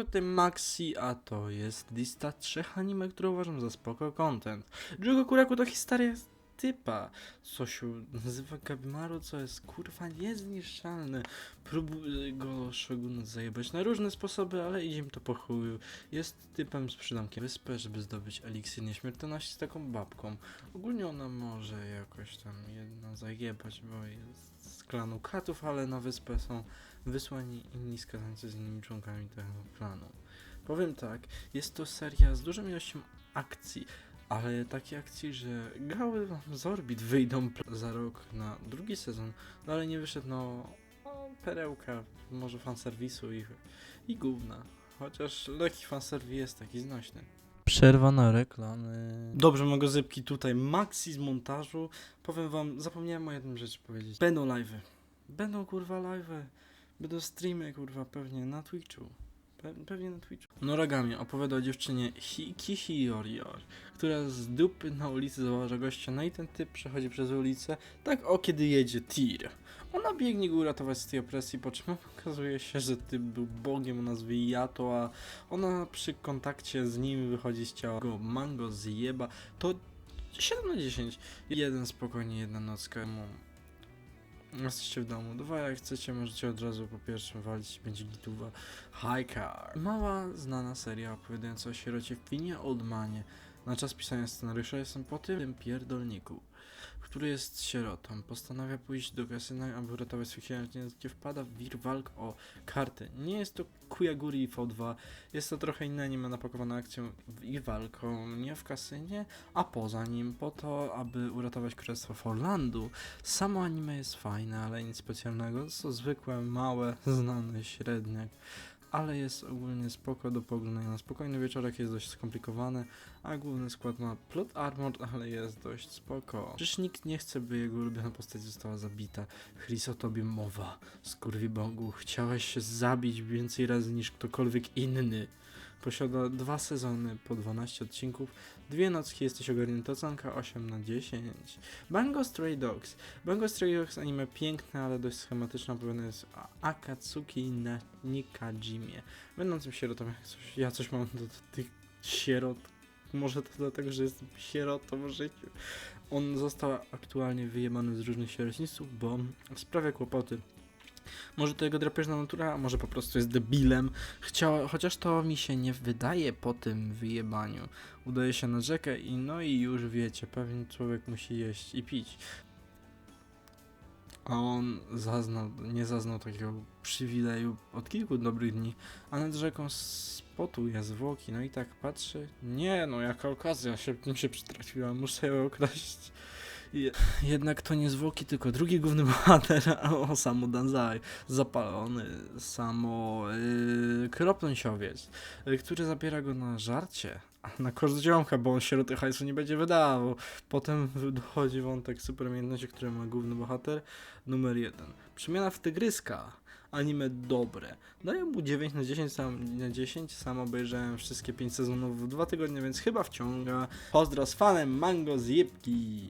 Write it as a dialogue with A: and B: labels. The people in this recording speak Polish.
A: Mamy tutaj Maxi, a to jest lista trzech anime, które uważam za spoko content. Drugo Kuraku to historia typa. Co się nazywa Gabimaru, co jest kurwa niezniszczalny. Próbuję go Shogun zajebać na różne sposoby, ale idzie to po chuju. Jest typem z przydomkiem wyspę, żeby zdobyć eliksir nieśmiertelności z taką babką. Ogólnie ona może jakoś tam jedna zajebać, bo jest z klanu katów, ale na wyspę są wysłani inni skazańcy z innymi członkami tego klanu. Powiem tak, jest to seria z dużą ilością akcji, ale takie akcji, że gały wam z orbit wyjdą za rok na drugi sezon, no ale nie wyszedł, no, no perełka, może fanserwisu i, i gówna. Chociaż lekki fanserwis jest taki znośny. Przerwa na reklamy. Dobrze, mogę zypki tutaj. Maxi z montażu. Powiem wam, zapomniałem o jednym rzeczy powiedzieć. Będą live'y. Będą kurwa live'y. Będą streamy kurwa pewnie na Twitchu. Pe pewnie na Twitchu. Noragami opowiada o dziewczynie Hi Kihiyori, która z dupy na ulicy zauważa gościa, no i ten typ przechodzi przez ulicę, tak o kiedy jedzie tir. Ona biegnie go uratować z tej opresji, po czym okazuje się, że typ był bogiem o nazwie Yato, a ona przy kontakcie z nim wychodzi z ciała go mango zjeba. To 7 na 10. Jeden spokojnie, jedna nocka. Jesteście w domu. Dwa, jak chcecie, możecie od razu po pierwszym walić, będzie gituwa. High Car. Mała, znana seria opowiadająca o sierocie Finie Oldmanie. Na czas pisania scenariusza jestem po tym pierdolniku, który jest sierotą. Postanawia pójść do kasyna, aby uratować swój księżniec, gdzie wpada w wir walk o karty. Nie jest to Kuyaguri V2, jest to trochę inne anime napakowane akcją i walką, nie w kasynie, a poza nim, po to, aby uratować Królestwo Forlandu. Samo anime jest fajne, ale nic specjalnego. To zwykłe, małe, znane, średnie. Ale jest ogólnie spoko do pooglądania na spokojny wieczorek, jest dość skomplikowane, a główny skład ma plot armor, ale jest dość spoko. Przecież nikt nie chce, by jego ulubiona postać została zabita. Chris o tobie mowa, skurwibogu, chciałeś się zabić więcej razy niż ktokolwiek inny. Posiada dwa sezony po 12 odcinków, dwie nocki jesteś ogarnięty ocenka 8 na 10. Bango Stray Dogs. Bango Stray Dogs anime piękne, ale dość schematyczne opowiadane jest o Akatsuki na Nikajimie. Będącym sierotą, jak coś, ja coś mam do, do tych sierot. Może to dlatego, że jestem sierotą w życiu. On został aktualnie wyjebany z różnych sierocińców, bo sprawia kłopoty. Może to jego drapieżna natura, a może po prostu jest debilem. Chciał, chociaż to mi się nie wydaje po tym wyjebaniu. Udaje się na rzekę i no i już wiecie, pewien człowiek musi jeść i pić. A on zaznał, nie zaznał takiego przywileju od kilku dobrych dni, a nad rzeką spotuje zwłoki, no i tak patrzy. Nie no, jaka okazja się, mi się przytrafiła, muszę ją okraść. Je, jednak to nie zwłoki, tylko drugi główny bohater, o samo Danzai, zapalony, samo yy, kropnąsiowiec, yy, który zabiera go na żarcie, na koszt ziomka, bo on sieroty hajsu nie będzie wydawał. Potem dochodzi wątek superumiejętności, który ma główny bohater, numer jeden. Przemiana w tygryska. Anime dobre. Daję mu 9 na 10, sam, na 10. Sam obejrzałem wszystkie 5 sezonów w 2 tygodnie, więc chyba wciąga. Pozdro z fanem Mango z Jebki.